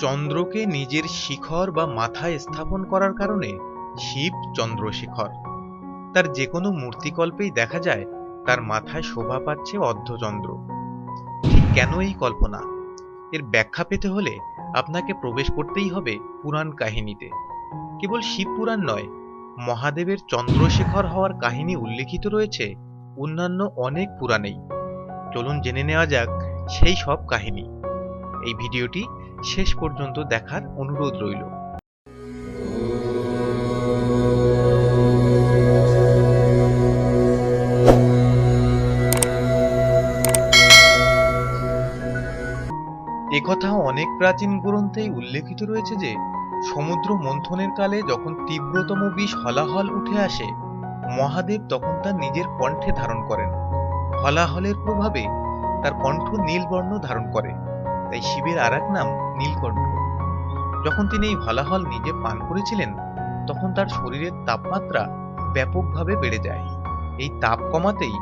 চন্দ্রকে নিজের শিখর বা মাথায় স্থাপন করার কারণে শিব চন্দ্রশেখর। তার যে কোনো মূর্তিকল্পেই দেখা যায় তার মাথায় শোভা পাচ্ছে অর্ধচন্দ্র। ঠিক কেন এই কল্পনা? এর ব্যাখ্যা পেতে হলে আপনাকে প্রবেশ করতেই হবে পুরাণ কাহিনীতে। কেবল শিব পুরাণ নয়, মহাদেবের চন্দ্রশেখর হওয়ার কাহিনী উল্লেখিত রয়েছে অন্যান্য অনেক পুরাণেই। চলুন জেনে নেওয়া যাক সেই সব কাহিনী। এই ভিডিওটি শেষ পর্যন্ত দেখার অনুরোধ রইল। একথা অনেক প্রাচীন গ্রন্থেই উল্লেখিত রয়েছে যে, সমুদ্র মন্থনের কালে যখন তীব্রতম বিষ হলাহল উঠে আসে, মহাদেব তখন তার নিজের কণ্ঠে ধারণ করেন। হলাহলের প্রভাবে তার কণ্ঠ নীলবর্ণ ধারণ করে। তাই শিবের আর এক নাম নীলকণ্ঠ। যখন তিনি এই হলাহল নিজে পান করেছিলেন, তখন তার শরীরের তাপমাত্রা ব্যাপকভাবে বেড়ে যায়। এই তাপ কমাতেই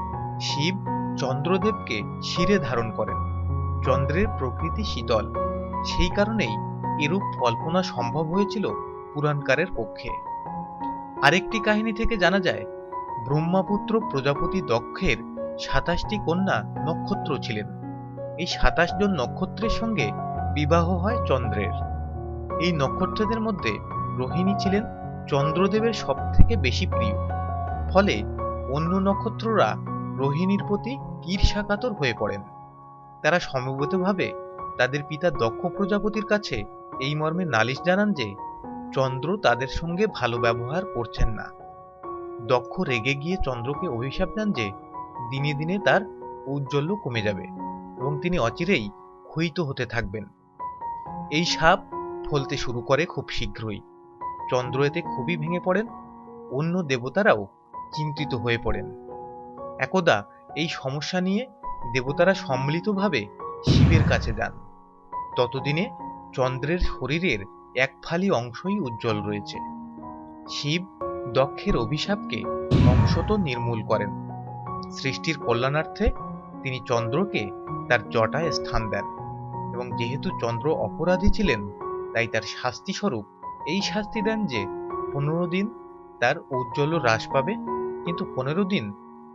শিব চন্দ্রদেবকে শিরে ধারণ করেন। চন্দ্রের প্রকৃতি শীতল। সেই কারণেই এরূপ কল্পনা সম্ভব হয়েছিল পুরাণকারের পক্ষে। আরেকটি কাহিনী থেকে জানা যায়, ব্রহ্মাপুত্র প্রজাপতি দক্ষের সাতাশটি কন্যা নক্ষত্র ছিলেন। এই সাতাশ জন নক্ষত্রের সঙ্গে বিবাহ হয় চন্দ্রের। এই নক্ষত্রদের মধ্যে রোহিণী ছিলেন চন্দ্রদেবের সব থেকে বেশি প্রিয়। ফলে অন্য নক্ষত্ররা রোহিণীর প্রতি ঈর্ষাকাতর হয়ে পড়েন। তারা সমবেতভাবে তাদের পিতা দক্ষ প্রজাপতির কাছে এই মর্মে নালিশ জানান যে, চন্দ্র তাদের সঙ্গে ভালো ব্যবহার করছেন না। দক্ষ রেগে গিয়ে চন্দ্রকে অভিশাপ দেন যে, দিনে দিনে তার ঔজ্জ্বল্য কমে যাবে। এবং তিনি অচিরেই ক্ষয়িত হতে থাকবেন। এই সাপ ফলতে শুরু করে খুব শীঘ্রই। চন্দ্র এতে খুবই ভেঙে পড়েন, অন্য দেবতারাও চিন্তিত হয়ে পড়েন। একদা এই সমস্যা নিয়ে দেবতারা সম্মিলিতভাবে শিবের কাছে যান। ততদিনে চন্দ্রের শরীরের এক ফালি অংশই উজ্জ্বল রয়েছে। শিব দক্ষের অভিশাপকে অংশত নির্মূল করেন। সৃষ্টির কল্যাণার্থে তিনি চন্দ্রকে তার জটায় স্থান দেন এবং যেহেতু চন্দ্র অপরাধী ছিলেন, তাই তার শাস্তি স্বরূপ এই শাস্তি দেন যে পনেরো দিন তার ঔজ্জ্বল্য হ্রাস পাবে, কিন্তু পনেরো দিন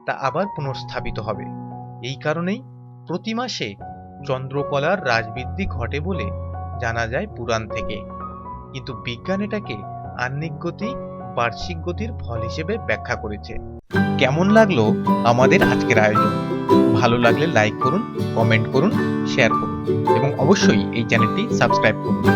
তা আবার পুনর্স্থাপিত হবে। এই কারণেই প্রতি মাসে চন্দ্রকলার রাজবৃদ্ধি ঘটে বলে জানা যায় পুরাণ থেকে। কিন্তু বিজ্ঞান এটাকে আহ্নিক গতি বার্ষিক গতির ফল হিসেবে ব্যাখ্যা করেছে। কেমন লাগল আমাদের আজকের আয়োজন? ভালো লাগলে লাইক করুন কমেন্ট করুন শেয়ার করুন, এবং অবশ্যই এই চ্যানেলটি সাবস্ক্রাইব করুন।